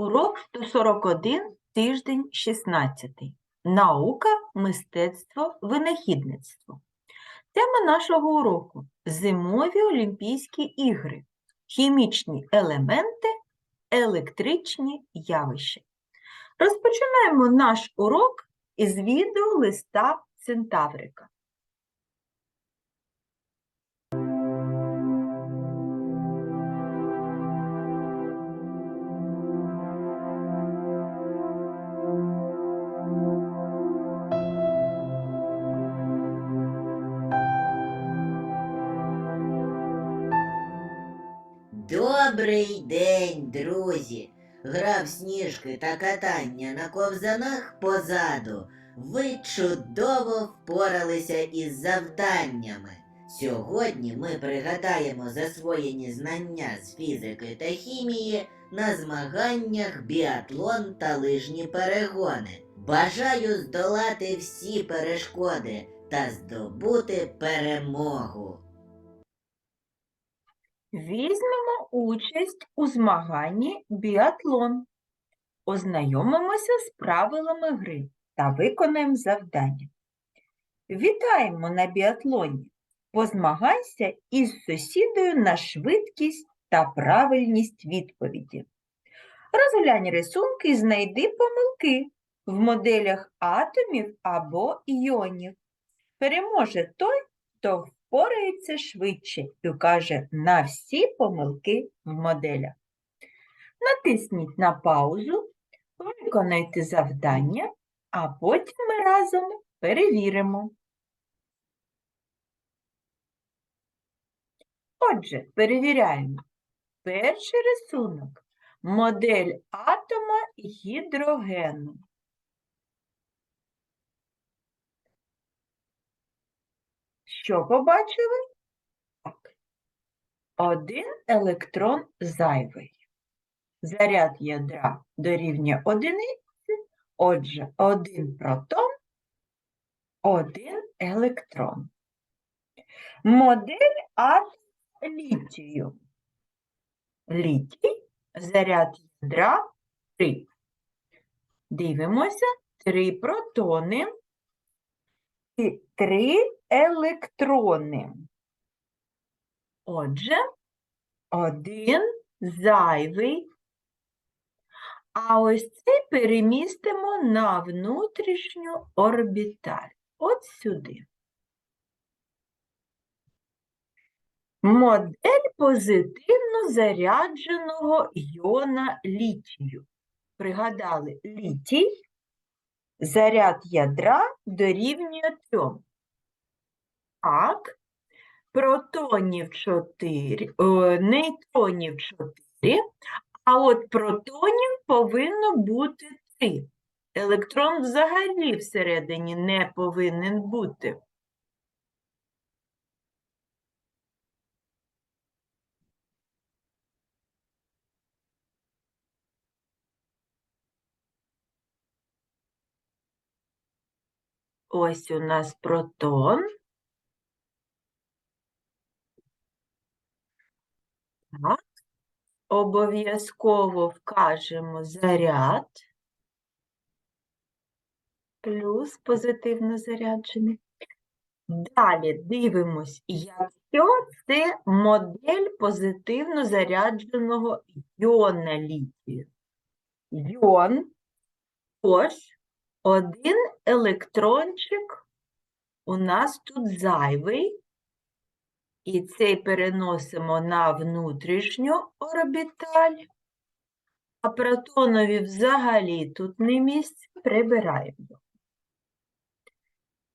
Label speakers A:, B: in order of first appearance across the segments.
A: урок 141, тиждень 16. Наука, мистецтво, винахідництво. Тема нашого уроку Зимові Олімпійські ігри, хімічні елементи, електричні явища. Розпочинаємо наш урок із відео листа Центаврика.
B: Добрий день, друзі! Гра в сніжки та катання на ковзанах позаду. Ви чудово впоралися із завданнями. Сьогодні ми пригадаємо засвоєні знання з фізики та хімії на змаганнях біатлон та лижні перегони. Бажаю здолати всі перешкоди та здобути перемогу.
A: Візьмемо участь у змаганні біатлон. Ознайомимося з правилами гри та виконаємо завдання. Вітаємо на біатлоні! Позмагайся із сусідою на швидкість та правильність відповіді. Розглянь рисунки і знайди помилки в моделях атомів або іонів. Переможе той, хто впорається швидше і вкаже на всі помилки в моделях. Натисніть на паузу, виконайте завдання, а потім ми разом перевіримо. Отже, перевіряємо. Перший рисунок – модель атома гідрогену. Що побачили? Один електрон зайвий. Заряд ядра дорівнює одиниці, отже, один протон, один електрон. Модель атому літію. Літій, заряд ядра 3. Дивимося, 3 протони і 3 електрони. Отже, один зайвий. А ось цей перемістимо на внутрішню орбіталь. От сюди. Модель позитивно зарядженого іона літію. Пригадали, літій, заряд ядра дорівнює 3. Так, протонів 4, нейтронів 4, а от протонів повинно бути 3. Електрон взагалі всередині не повинен бути. Ось у нас протон. Так. Обов'язково вкажемо заряд. Плюс позитивно заряджений. Далі дивимось, якщо це модель позитивно зарядженого іона літію. Йон, тож один електрончик у нас тут зайвий, і цей переносимо на внутрішню орбіталь, а протонові взагалі тут не місце, прибираємо.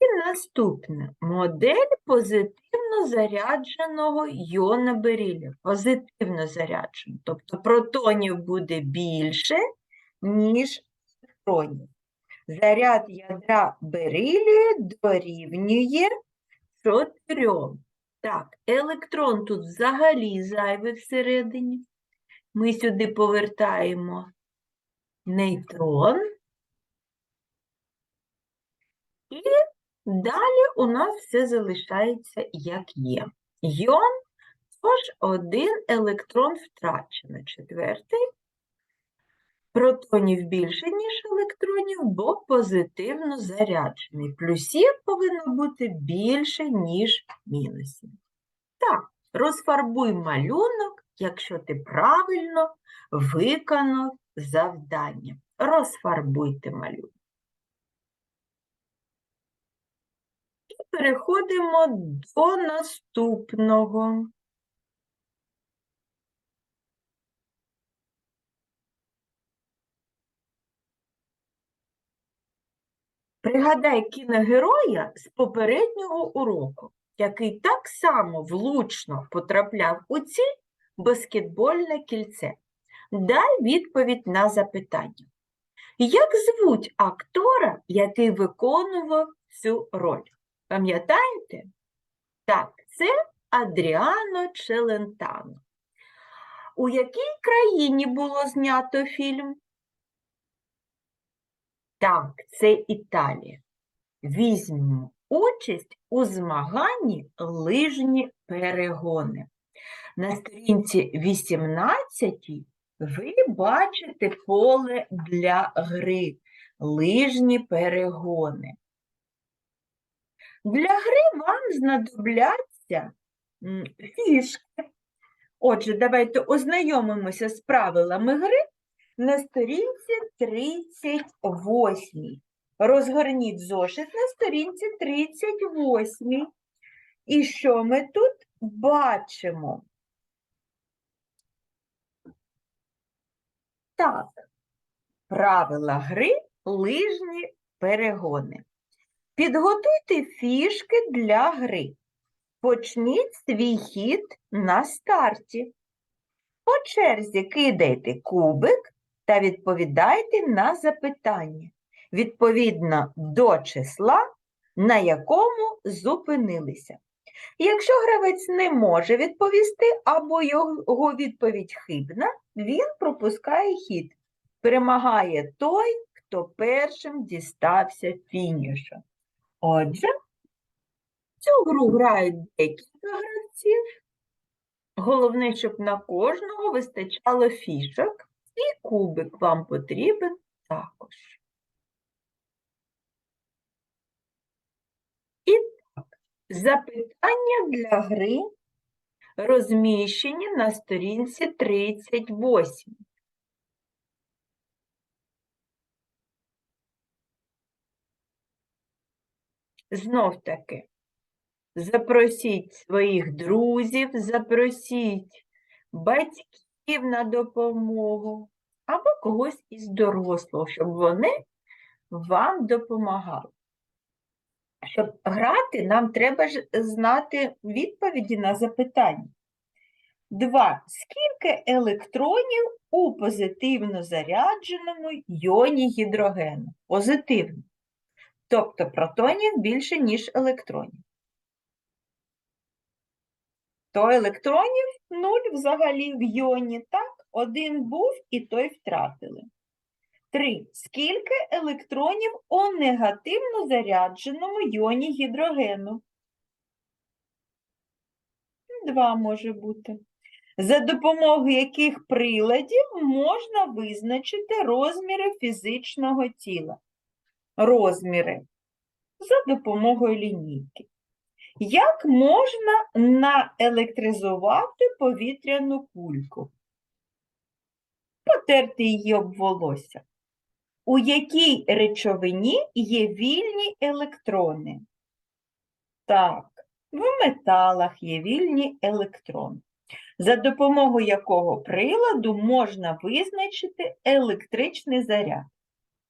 A: І наступне модель позитивно зарядженого йона берілля. Позитивно заряджений. Тобто протонів буде більше, ніж електронів. Заряд ядра берилію дорівнює 4. Так, електрон тут взагалі зайвий всередині. Ми сюди повертаємо нейтрон. І далі у нас все залишається як є. Йон, тож один електрон втрачено. Четвертий Протонів більше, ніж електронів, бо позитивно заряджений. Плюсів повинно бути більше, ніж мінусів. Так, розфарбуй малюнок, якщо ти правильно виконав завдання. Розфарбуйте малюнок. І переходимо до наступного. Пригадай кіногероя з попереднього уроку, який так само влучно потрапляв у ціль баскетбольне кільце. Дай відповідь на запитання. Як звуть актора, який виконував цю роль? Пам'ятаєте? Так, це Адріано Челентано. У якій країні було знято фільм? Так, це Італія. Візьмемо участь у змаганні лижні перегони. На сторінці 18 ви бачите поле для гри лижні перегони. Для гри вам знадобляться фішки. Отже, давайте ознайомимося з правилами гри на сторінці 38. Розгорніть зошит на сторінці 38. І що ми тут бачимо? Так, правила гри лижні перегони. Підготуйте фішки для гри. Почніть свій хід на старті. По черзі кидайте кубик та відповідайте на запитання відповідно до числа, на якому зупинилися. Якщо гравець не може відповісти або його відповідь хибна, він пропускає хід. Перемагає той, хто першим дістався фінішу. Отже, цю гру грають декілька гравців. Головне, щоб на кожного вистачало фішок, і кубик вам потрібен також. І так, запитання для гри розміщені на сторінці 38. Знов таки, запросіть своїх друзів, запросіть батьків на допомогу або когось із дорослого, щоб вони вам допомагали. Щоб грати, нам треба ж знати відповіді на запитання. Два. Скільки електронів у позитивно зарядженому йоні гідрогену? Позитивно. Тобто протонів більше, ніж електронів. То електронів нуль взагалі в йоні, так? Один був і той втратили. Три. Скільки електронів у негативно зарядженому йоні гідрогену? Два може бути. За допомогою яких приладів можна визначити розміри фізичного тіла? Розміри за допомогою лінійки. Як можна наелектризувати повітряну кульку? Потерти її об волосся. У якій речовині є вільні електрони? Так, в металах є вільні електрони. За допомогою якого приладу можна визначити електричний заряд?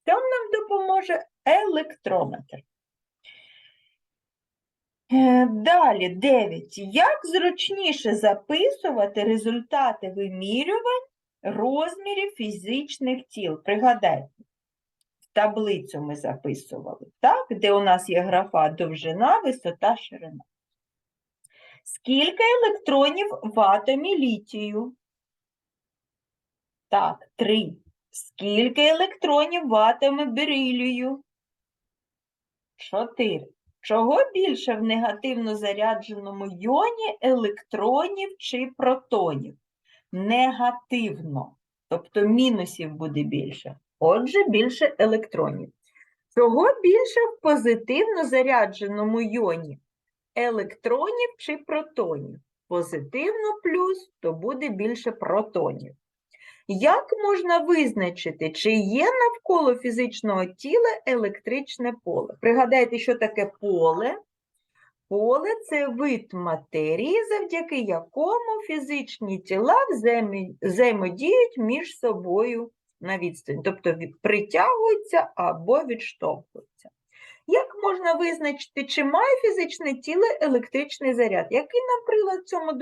A: Цьому нам допоможе електрометр. Е, Далі 9. Як зручніше записувати результати вимірювань розмірів фізичних тіл? Пригадайте, таблицю ми записували, так? де у нас є графа довжина, висота, ширина. Скільки електронів в атомі літію? Так, 3. Скільки електронів в атомі берилію? 4. Чого більше в негативно зарядженому йоні електронів чи протонів? Негативно. тобто мінусів буде більше. Отже, більше електронів. Чого більше в позитивно зарядженому йоні? Електронів чи протонів? Позитивно плюс, то буде більше протонів. Як можна визначити, чи є навколо фізичного тіла електричне поле? Пригадайте, що таке поле? Поле це вид матерії, завдяки якому фізичні тіла взаємодіють між собою на відстані, тобто притягуються або відштовхуються. Як можна визначити, чи має фізичне тіло електричний заряд? Який нам прилад цьому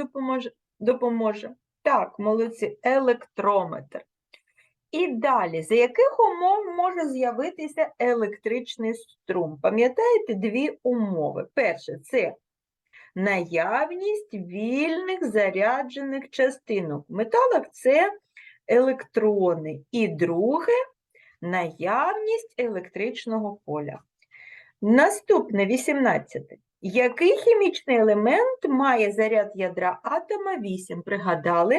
A: допоможе? Так, молодці, електрометр. І далі, за яких умов може з'явитися електричний струм? Пам'ятаєте дві умови. Перше це наявність вільних заряджених частинок. В металах це електрони. І друге наявність електричного поля. Наступне 18. Який хімічний елемент має заряд ядра атома 8? Пригадали?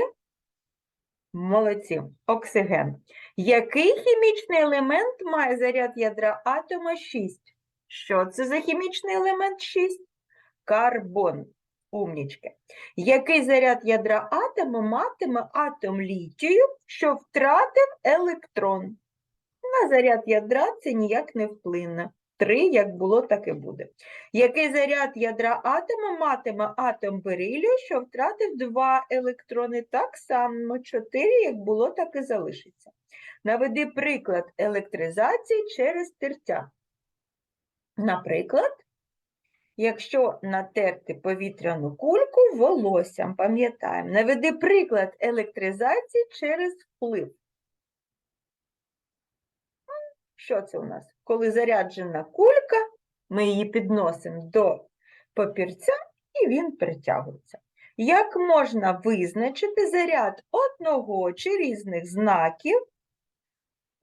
A: Молодці. Оксиген. Який хімічний елемент має заряд ядра атома 6? Що це за хімічний елемент 6? Карбон. Умнічки. Який заряд ядра атома матиме атом літію, що втратив електрон? На заряд ядра це ніяк не вплине. Три, як було, так і буде. Який заряд ядра атома матиме атом берилію, що втратив два електрони? Так само, чотири, як було, так і залишиться. Наведи приклад електризації через тертя. Наприклад, якщо натерти повітряну кульку волоссям, пам'ятаємо, наведи приклад електризації через вплив. Що це у нас? Коли заряджена кулька, ми її підносимо до папірця і він притягується. Як можна визначити заряд одного чи різних знаків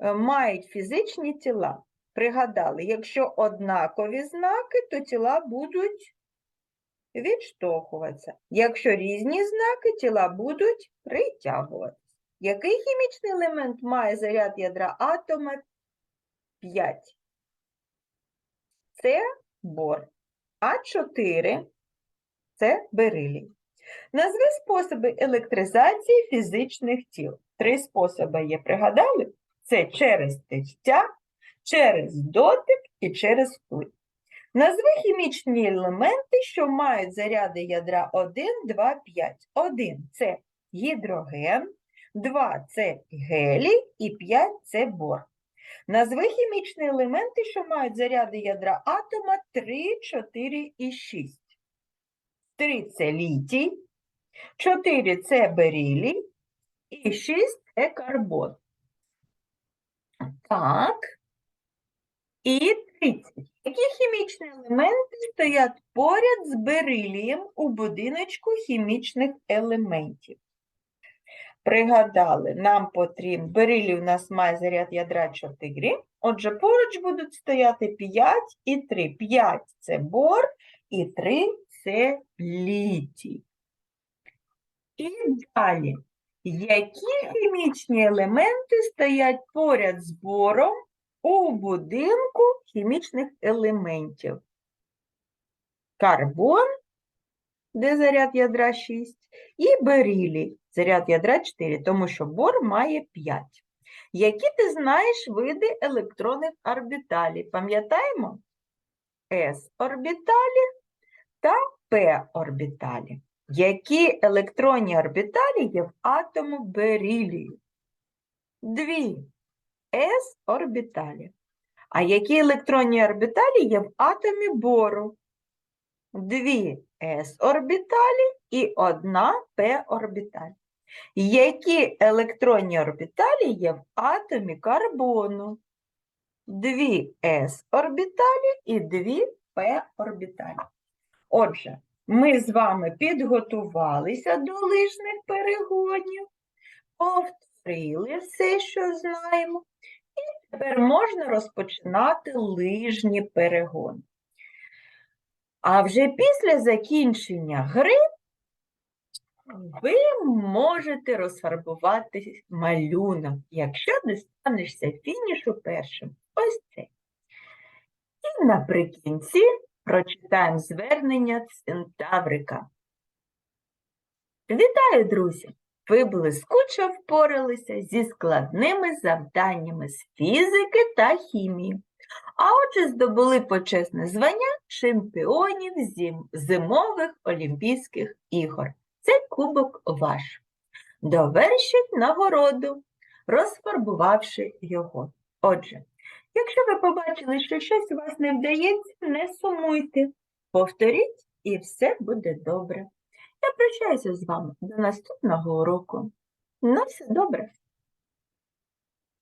A: е, мають фізичні тіла? Пригадали, якщо однакові знаки, то тіла будуть відштовхуватися. Якщо різні знаки, тіла будуть притягуватися. Який хімічний елемент має заряд ядра атома 5? Це бор. А 4 це берилій. Назви способи електризації фізичних тіл. Три способи є, пригадали? Це через тертя, через дотик і через вплив. Назви хімічні елементи, що мають заряди ядра 1, 2, 5. 1 – це гідроген, 2 – це гелій і 5 – це бор. Назви хімічні елементи, що мають заряди ядра атома 3, 4 і 6. 3 – це літій, 4 – це берилій і 6 – це карбон. Так. І 30. Які хімічні елементи стоять поряд з берилієм у будиночку хімічних елементів? Пригадали, нам потрібен берилій у нас має заряд ядра 4, отже, поруч будуть стояти 5 і 3. 5 – це бор, і 3 – це літій. І далі. Які хімічні елементи стоять поряд з бором у будинку хімічних елементів? Карбон, де заряд ядра 6, і берилій, заряд ядра 4, тому що бор має 5. Які ти знаєш види електронних орбіталей? Пам'ятаємо? S-орбіталі та P-орбіталі. Які електронні орбіталі є в атому берилію? Дві s-орбіталі. А які електронні орбіталі є в атомі бору? Дві s-орбіталі і одна p-орбіталь. Які електронні орбіталі є в атомі карбону? Дві s-орбіталі і дві p-орбіталі. Отже, ми з вами підготувалися до лижних перегонів, повторили все, що знаємо, і тепер можна розпочинати лижні перегони. А вже після закінчення гри Ви можете розфарбувати малюнок, якщо достанешся фінішу першим. Ось цей. І наприкінці прочитаємо звернення центаврика. Вітаю, друзі! Ви блискуче впоралися зі складними завданнями з фізики та хімії. А отже, здобули почесне звання чемпіонів зім- зимових Олімпійських ігор. Це кубок ваш. Довершіть нагороду, розфарбувавши його. Отже, якщо ви побачили, що щось у вас не вдається, не сумуйте. Повторіть, і все буде добре. Я прощаюся з вами до наступного уроку. На все добре.